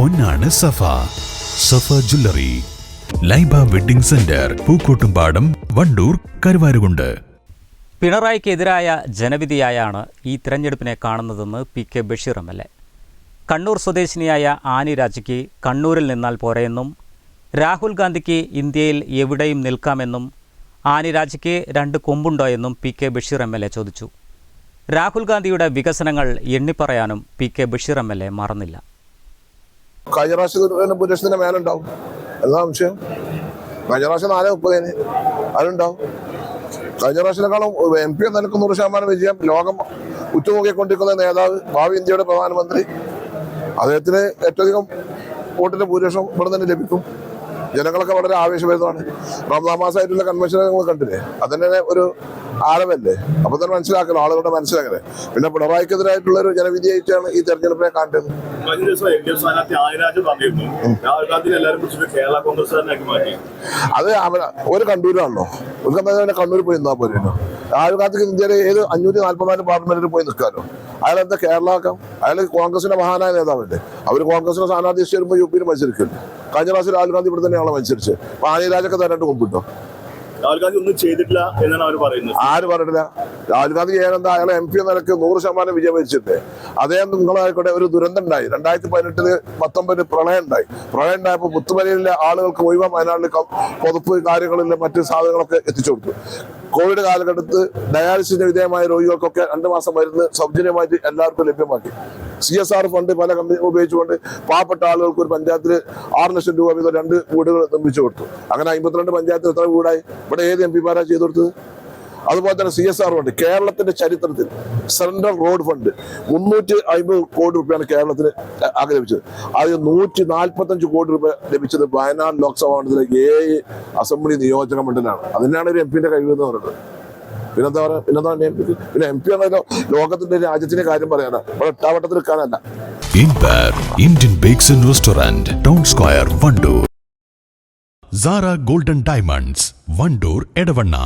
പൊന്നാണ് Safa. Safa jewellery. Laiba wedding centre Pookkottumpadam Wandoor Karuvarakundu. പിണറായിക്കെതിരായ ജനവിധിയായാണ് ഈ തിരഞ്ഞെടുപ്പിനെ കാണുന്നതെന്ന് P K Basheer M L A. Kannur സ്വദേശിനിയായ Annie രാജയ്ക്ക് കണ്ണൂരിൽ നിന്നാൽ പോരെയെന്നും രാഹുൽ ഗാന്ധിക്ക് ഇന്ത്യയിൽ എവിടെയും നിൽക്കാമെന്നും ആനി രാജയ്ക്ക് രണ്ട് കൊമ്പുണ്ടോ എന്നും P K Basheer M L A ചോദിച്ചു. രാഹുൽ ഗാന്ധിയുടെ വികസനങ്ങൾ എണ്ണിപ്പറയാനും P K Basheer M L A മറന്നില്ല. കഴിഞ്ഞ പ്രാവശ്യം പുരുഷത്തിന്റെ മേലുണ്ടാവും എന്താ സംശയം? കഴിഞ്ഞ പ്രാവശ്യം നാല് മുപ്പതിന്. അതുണ്ടാവും കഴിഞ്ഞ പ്രാവശ്യത്തെക്കാളും എം പി നിലയ്ക്ക് നൂറ് ശതമാനം വിജയം ലോകം ഉറ്റുനോക്കിക്കൊണ്ടിരിക്കുന്ന നേതാവ് ഭാവി ഇന്ത്യയുടെ പ്രധാനമന്ത്രി. അദ്ദേഹത്തിന് ഏറ്റവും അധികം വോട്ടിന്റെ ഭൂരിപക്ഷം ഇവിടെ തന്നെ ലഭിക്കും. ജനങ്ങളൊക്കെ വളരെ ആവേശഭരിതമാണ്. റംസാൻ മാസമായിട്ടുള്ള കൺവെൻഷൻ നിങ്ങൾ കണ്ടില്ലേ? അതന്നെ ഒരു ആഴമല്ലേ അപ്പൊ തന്നെ മനസ്സിലാക്കണം ആളുകളുടെ മനസ്സിലാക്കണേ പിന്നെ പിണറായിക്കെതിരായിട്ടുള്ള ഒരു ജനവിധിയായിട്ടാണ് ഈ തെരഞ്ഞെടുപ്പിനെ കാണേണ്ടത് കഴിഞ്ഞ ദിവസം എൽ ഡി എഫ് സ്ഥാനാർത്ഥി ആയിരാജ് പറഞ്ഞിരുന്നു. രാഹുൽ ഗാന്ധിനെ എല്ലാവരും വിളിച്ചിട്ട് കേരള കോൺഗ്രസ്സുകാരനാക്കി മാറ്റി. അത് ഒരു കണ്ണൂരാണല്ലോ ഒരു കണ്ണൂർ കണ്ണൂർ പോയി നിന്നാ പോലെയോ രാഹുൽ ഗാന്ധിക്ക് ഇന്ത്യയിലെ ഏത് അഞ്ഞൂറ്റി നാല്പത്തിനാല് പാർലമെന്റിൽ പോയി നിൽക്കാനോ? അയാൾ എന്താ കേരളാക്കാം അയാൾ കോൺഗ്രസിന്റെ മഹാനായ നേതാവല്ലേ? അവർ കോൺഗ്രസിന്റെ സ്ഥാനാർത്ഥി വരുമ്പോൾ യു പിയിൽ മത്സരിക്കില്ല കഴിഞ്ഞ പ്രാവശ്യം രാഹുൽ ഗാന്ധി ഇവിടെ തന്നെയാണോ മത്സരിച്ച് ആനിരാജൊക്കെ തരാണ്ട് കൊമ്പിട്ടോ? രാഹുൽ ഒന്നും ചെയ്തിട്ടില്ല എന്നാണ് അവർ പറയുന്നത്. ആര് പറഞ്ഞില്ല രാഹുൽ ഗാന്ധി ചെയ്യാനെന്താ അയാൾ എം പി നിലയ്ക്ക് നൂറ് ശതമാനം വിജയം വരിച്ചിട്ട് അദ്ദേഹം നിങ്ങളായിക്കോട്ടെ ഒരു ദുരന്തം ഉണ്ടായി. രണ്ടായിരത്തി പതിനെട്ടിൽ പത്തൊമ്പതിന് പ്രളയം ഉണ്ടായി. പ്രളയം ഉണ്ടായപ്പോൾ പുത്തുമലയിലെ ആളുകൾക്ക് മുഴുവൻ വയനാട്ടിൽ പുതപ്പ് കാര്യങ്ങളിലെ മറ്റ് സാധനങ്ങളൊക്കെ എത്തിച്ചു കൊടുത്തു. കോവിഡ് കാലഘട്ടത്ത് ഡയാലിസിന് വിധേയമായ രോഗികൾക്കൊക്കെ രണ്ട് മാസം മരുന്ന് സൗജന്യമായിട്ട് എല്ലാവർക്കും ലഭ്യമാക്കി. സി എസ് ആർ ഫണ്ട് പല കമ്പനി ഉപയോഗിച്ചുകൊണ്ട് പാവപ്പെട്ട ആളുകൾക്ക് ഒരു പഞ്ചായത്തിൽ ആറ് ലക്ഷം രൂപ വീതം രണ്ട് വീടുകൾ നിർമ്മിച്ചു കൊടുത്തു. അങ്ങനെ അമ്പത്തിരണ്ട് പഞ്ചായത്തിൽ എത്ര വീടായി? ഇവിടെ ഏത് എം പിമാരാ ചെയ്തു കൊടുത്തത്? അതുപോലെ തന്നെ സി എസ് ആർ ഫണ്ട് കേരളത്തിന്റെ ചരിത്രത്തിൽ സെൻട്രൽ റോഡ് ഫണ്ട് മുന്നൂറ്റി അമ്പത് കോടി രൂപയാണ് കേരളത്തിന് ആകെ ലഭിച്ചത് അത് നൂറ്റി നാൽപ്പത്തഞ്ച് കോടി രൂപ ലഭിച്ചത് വയനാട് ലോക്സഭാ മണ്ഡലത്തിലെ ഏഴ് അസംബ്ലി നിയോജക മണ്ഡലമാണ്. അതിനാണ് ഒരു എം പിന്റെ കഴിവ് എന്ന് പറയുന്നത്. പിന്നെന്താ പറയുക പിന്നെന്താ എം പി പിന്നെ എം പി ആണല്ലോ ലോകത്തിന്റെ രാജ്യത്തിന്റെ കാര്യം പറയാനാ. ഇവിടെ എട്ടാവട്ടത്തിൽ നിൽക്കാനല്ല. Indian bakes and restaurant town square Wandoor Sara golden diamonds Wandoor Edavanna